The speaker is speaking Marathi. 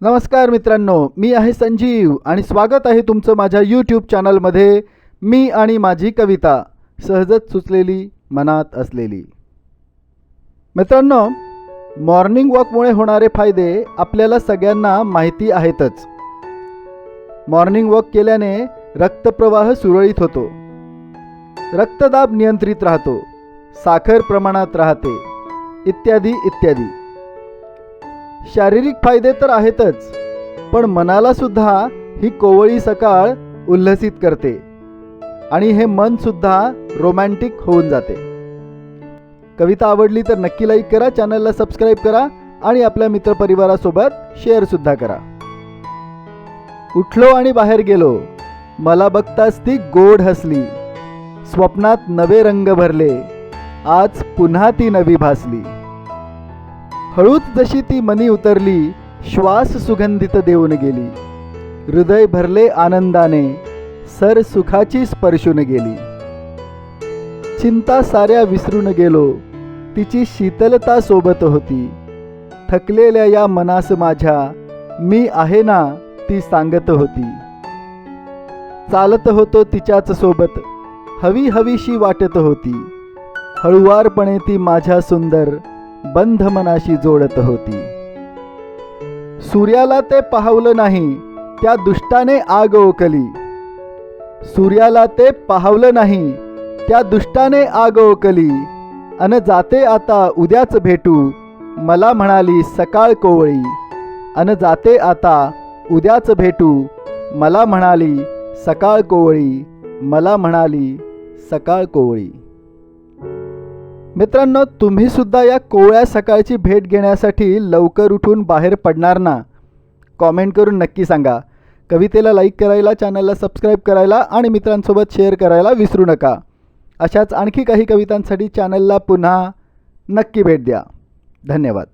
नमस्कार मित्रांनो मी आहे संजीव आणि स्वागत आहे तुमचं माझ्या यूट्यूब चॅनलमध्ये मी आणि माझी कविता सहजच सुचलेली मनात असलेली. मित्रांनो मॉर्निंग वॉकमुळे होणारे फायदे आपल्याला सगळ्यांना माहिती आहेतच. मॉर्निंग वॉक केल्याने रक्तप्रवाह सुरळीत होतो. रक्तदाब नियंत्रित राहतो. साखर प्रमाणात राहते. इत्यादी इत्यादी. शारीरिक फायदे तर आहेतच पण मनाला सुद्धा ही कोवळी सकाळ उल्हसित करते आणि हे मन सुद्धा रोमॅन्टिक होऊन जाते. कविता आवडली तर नक्की लाईक करा चॅनलला सबस्क्राईब करा आणि आपल्या मित्रपरिवारासोबत शेअर सुद्धा करा. उठलो आणि बाहेर गेलो मला बघताच ती गोड हसली स्वप्नात नवे रंग भरले आज पुन्हा ती नवी भासली. हळूच जशी ती मनी उतरली श्वास सुगंधित देऊन गेली. हृदय भरले आनंदाने सर सुखाची स्पर्शून गेली. चिंता साऱ्या विसरून गेलो तिची शीतलता सोबत होती. थकलेल्या या मनास माझ्या मी आहे ना ती सांगत होती. चालत होतो तिच्याच सोबत हवी हवीशी वाटत होती. हळुवारपणे ती माझ्या सुंदर बंध मनाशी जोडत होती. सूर्याला ते पाहवलं नाही त्या दुष्टाने आग ओकली सूर्याला ते पाहवलं नाही त्या दुष्टाने आग ओकली अन जाते आता उद्याच भेटू मला म्हणाली सकाळ कोवळी. अन जाते आता उद्याच भेटू मला म्हणाली सकाळ कोवळी मला म्हणाली सकाळ कोवळी. मित्रांनो तुम्ही सुद्धा या कोवळ्या सकाळची भेट घेण्यासाठी लवकर उठून बाहेर पडणार ना? कॉमेंट करून नक्की सांगा. कवितेला लाईक करायला चॅनलला सबस्क्राईब करायला आणि मित्रांसोबत शेअर करायला विसरू नका. अशाच आणखी काही कवितांसाठी चॅनलला पुन्हा नक्की भेट द्या. धन्यवाद.